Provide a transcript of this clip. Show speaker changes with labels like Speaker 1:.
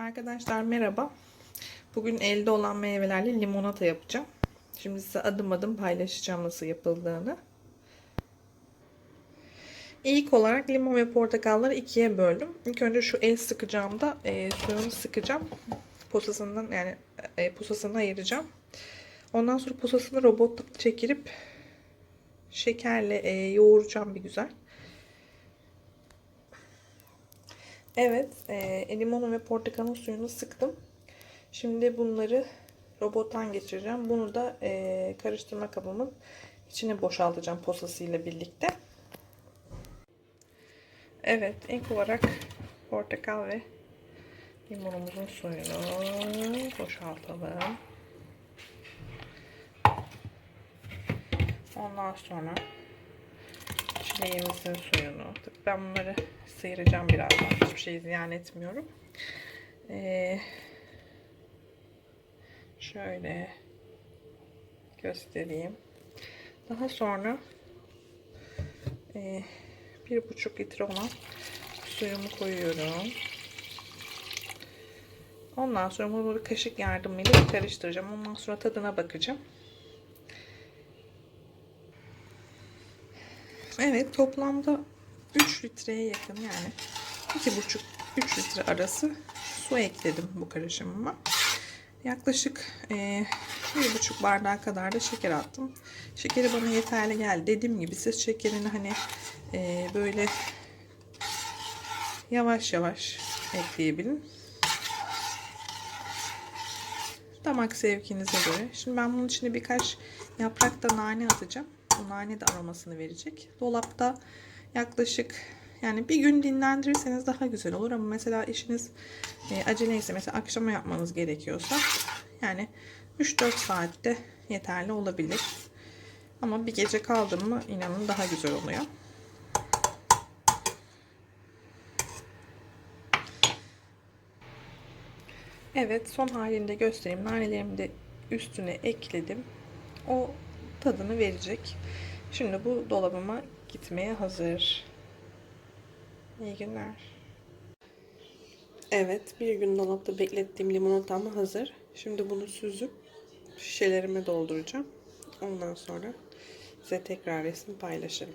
Speaker 1: Arkadaşlar merhaba. Bugün elde olan meyvelerle limonata yapacağım. Şimdi size adım adım paylaşacağım nasıl yapıldığını. İlk olarak limon ve portakalları ikiye böldüm. İlk önce şu el sıkacağımda e, suyunu sıkacağım. Posasından yani e, posasını ayıracağım. Ondan sonra posasını robot çekirip şekerle e, yoğuracağım bir güzel. Evet, e, limonu ve portakalın suyunu sıktım. Şimdi bunları robottan geçireceğim. Bunu da e, karıştırma kabımın içine boşaltacağım posasıyla birlikte. Evet, ilk olarak portakal ve limonumuzun suyunu boşaltalım. Ondan sonra çileğimizin suyunu. Ben bunları sıyıracağım birazdan. Hiçbir şeyi ziyan etmiyorum. Ee, şöyle göstereyim. Daha sonra e, bir buçuk litre olan suyumu koyuyorum. Ondan sonra bunu bir kaşık yardımıyla karıştıracağım. Ondan sonra tadına bakacağım. Evet toplamda 3 litreye yakın yani 2,5-3 litre arası su ekledim bu karışımıma. Yaklaşık e, bir buçuk bardağı kadar da şeker attım. Şekeri bana yeterli geldi. Dediğim gibi siz şekerini hani e, böyle yavaş yavaş ekleyebilin. Damak zevkinize göre. Şimdi ben bunun içine birkaç yaprak da nane atacağım. Bu nane de aromasını verecek. Dolapta yaklaşık yani bir gün dinlendirirseniz daha güzel olur ama mesela işiniz e, aceleyse mesela akşama yapmanız gerekiyorsa yani 3-4 saatte yeterli olabilir. Ama bir gece kaldım mı inanın daha güzel oluyor. Evet son halinde göstereyim. Nanelerimi de üstüne ekledim. O tadını verecek. Şimdi bu dolabıma gitmeye hazır. İyi günler. Evet, bir gün dolapta beklettiğim limonatam hazır. Şimdi bunu süzüp şişelerime dolduracağım. Ondan sonra size tekrar resim paylaşırım.